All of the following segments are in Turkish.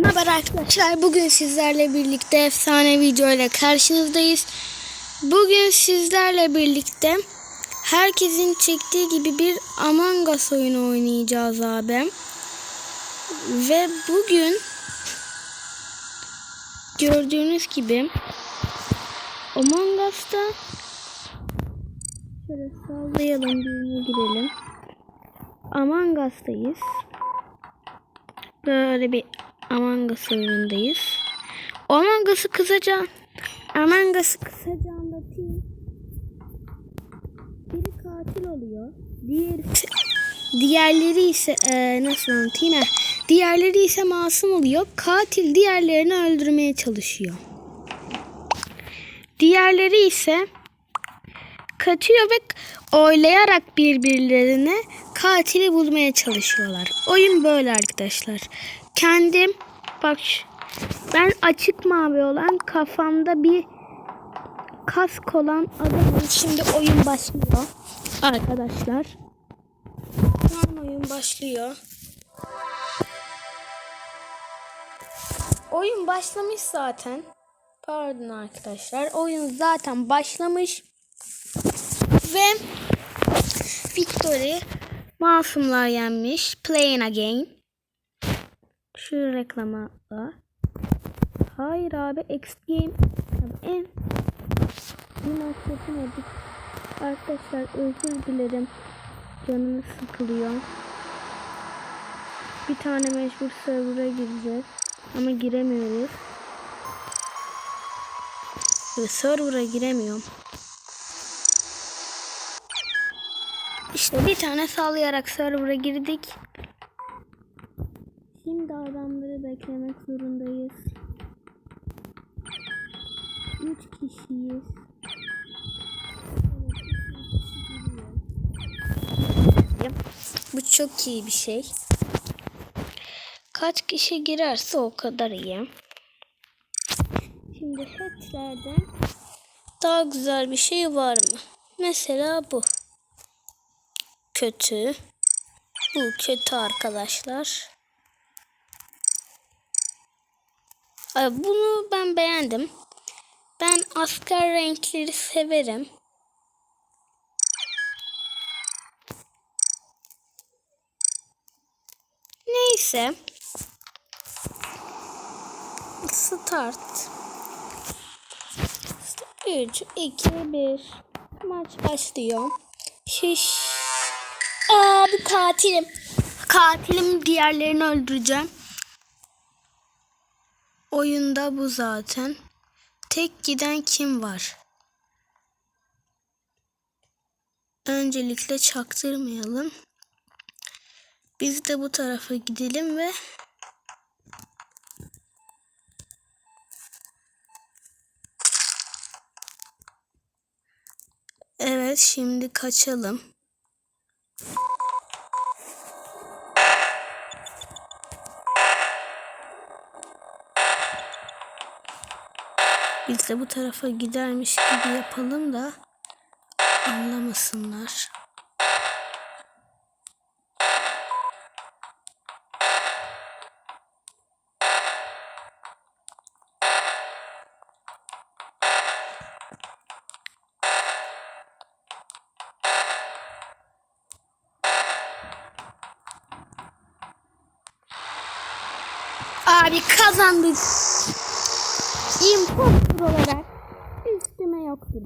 Merhaba arkadaşlar. Bugün sizlerle birlikte efsane video ile karşınızdayız. Bugün sizlerle birlikte herkesin çektiği gibi bir Among Us oyunu oynayacağız abi. Ve bugün gördüğünüz gibi Among Us'ta şöyle sallayalım birine girelim. Among Us'tayız. Böyle bir Among Us oyunundayız. Among Us'ı kısaca Among Us'ı kısaca anlatayım. Biri katil oluyor. Diğer diğerleri ise e, nasıl anlatayım? ha? Diğerleri ise masum oluyor. Katil diğerlerini öldürmeye çalışıyor. Diğerleri ise kaçıyor ve oylayarak birbirlerine katili bulmaya çalışıyorlar. Oyun böyle arkadaşlar. Kendim bak ben açık mavi olan kafamda bir kask olan adamım. Şimdi oyun başlıyor arkadaşlar. Şu oyun başlıyor. Oyun başlamış zaten. Pardon arkadaşlar. Oyun zaten başlamış. Ve Victory masumlar yenmiş. Playing again. Şu reklama. Hayır abi X game. En maç yapamadık. Arkadaşlar özür dilerim. Canımız sıkılıyor. Bir tane mecbur server'a gireceğiz. Ama giremiyoruz. Ve server'a giremiyorum. İşte bir tane sallayarak server'a girdik. Şimdi adamları beklemek zorundayız. Üç kişiyiz. Evet, Bu çok iyi bir şey. Kaç kişi girerse o kadar iyi. Şimdi hatchlerden daha güzel bir şey var mı? Mesela bu kötü. Bu kötü arkadaşlar. Ay, Bunu ben beğendim. Ben asker renkleri severim. Neyse. Start. 3, 2, 1. Maç başlıyor. Şiş. Abi katilim. Katilim diğerlerini öldüreceğim. Oyunda bu zaten. Tek giden kim var? Öncelikle çaktırmayalım. Biz de bu tarafa gidelim ve Evet şimdi kaçalım. Biz de bu tarafa gidermiş gibi yapalım da anlamasınlar. Abi kazandık. Impostor olarak üstüme yoktur.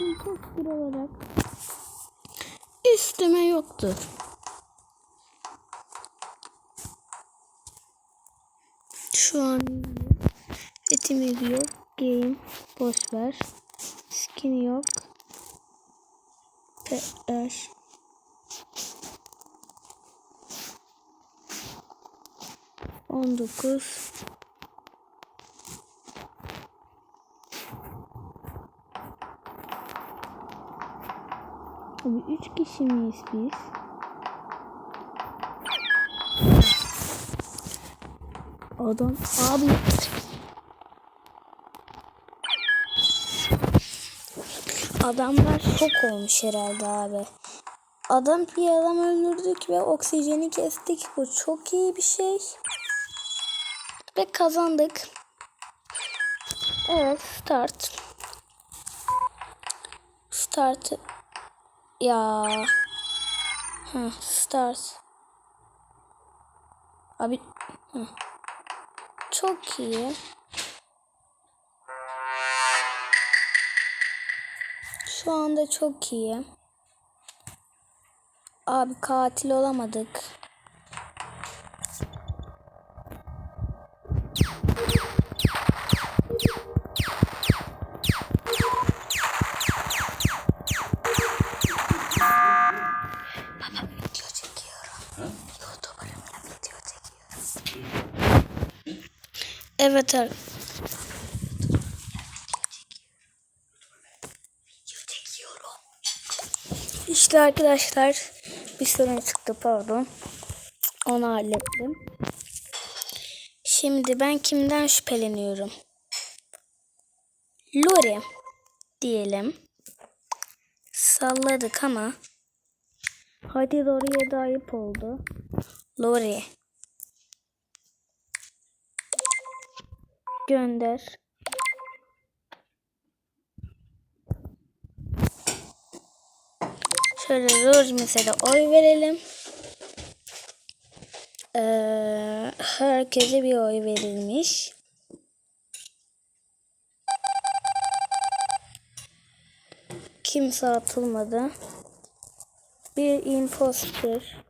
Impostor olarak üstüme yoktur. Şu an etimiz yok. Game boş ver. Skin yok. TR. On dokuz. Abi üç kişi miyiz biz? Adam abi Adamlar şok olmuş herhalde abi. Adam bir adam öldürdük ve oksijeni kestik. Bu çok iyi bir şey. Ve kazandık. Evet start. Start. Ya. Hı, start. Abi. Hı. Çok iyi. Şu anda çok iyi. Abi katil olamadık. Evet ar- İşte arkadaşlar bir sorun çıktı pardon. Onu hallettim. Şimdi ben kimden şüpheleniyorum? Lori diyelim. Salladık ama hadi Lori'ye de ayıp oldu. Lori. Gönder. Şöyle Rose'mize de oy verelim. Ee, herkese bir oy verilmiş. Kimse atılmadı. Bir imposter.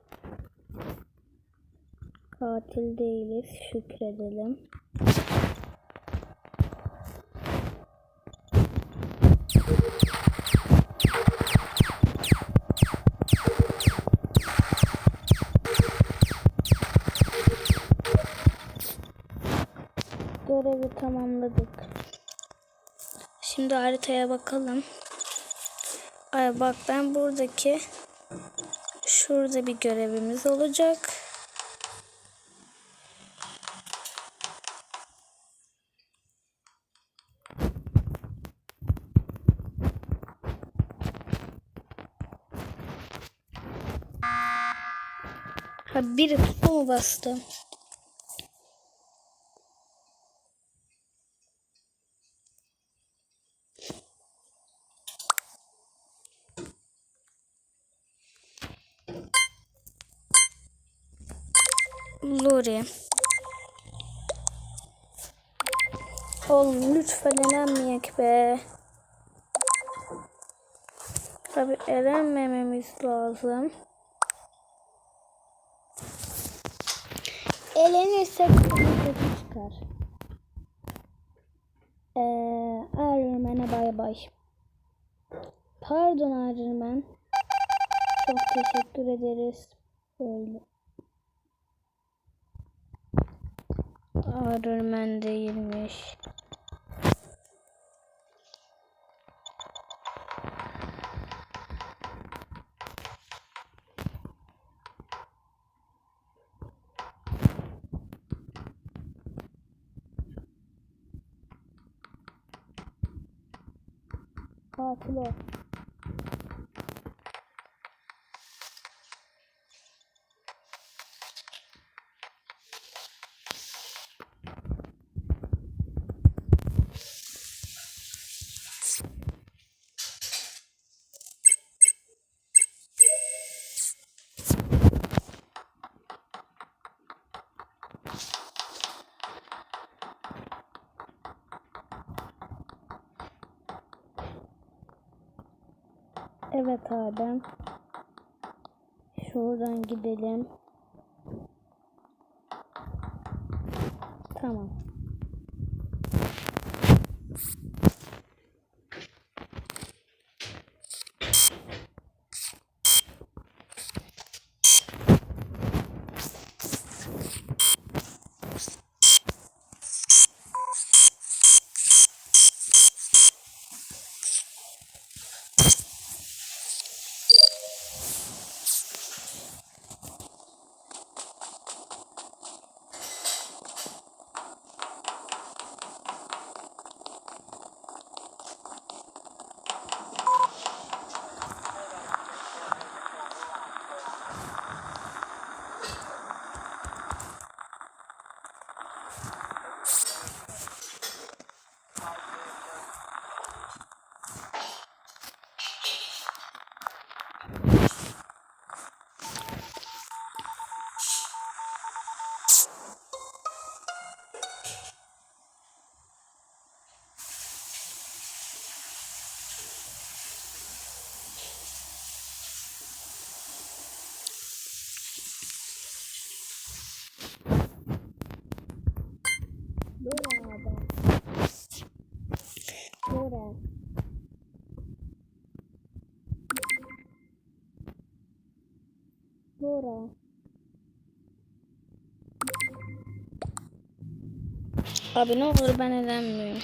Katil değiliz. Şükredelim. Görevi tamamladık. Şimdi haritaya bakalım. Ay bak ben buradaki şurada bir görevimiz olacak. Ha biri mu bastı? Lori. Oğlum lütfen elenmeyek be. Tabi elenmememiz lazım. Elenirsek kötü çıkar. Ee, Iron bay bay. Pardon Iron Çok teşekkür ederiz. Böyle. Man değilmiş. Katil o. Evet Adem. Şuradan gidelim. Tamam. Dora. Abi ne olur ben elenmiyorum.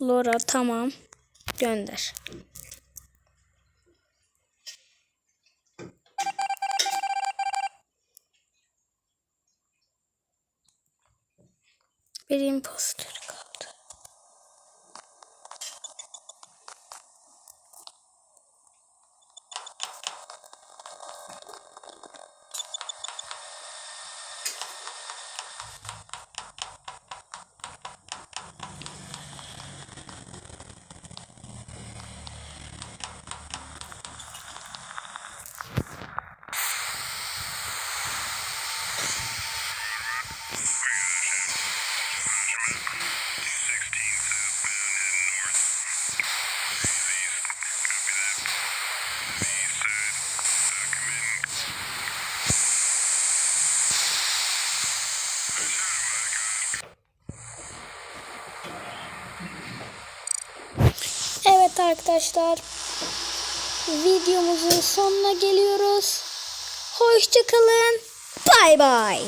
Laura tamam. Gönder. Bir impostor kaldı. Evet arkadaşlar. Videomuzun sonuna geliyoruz. Hoşçakalın. Bay bay.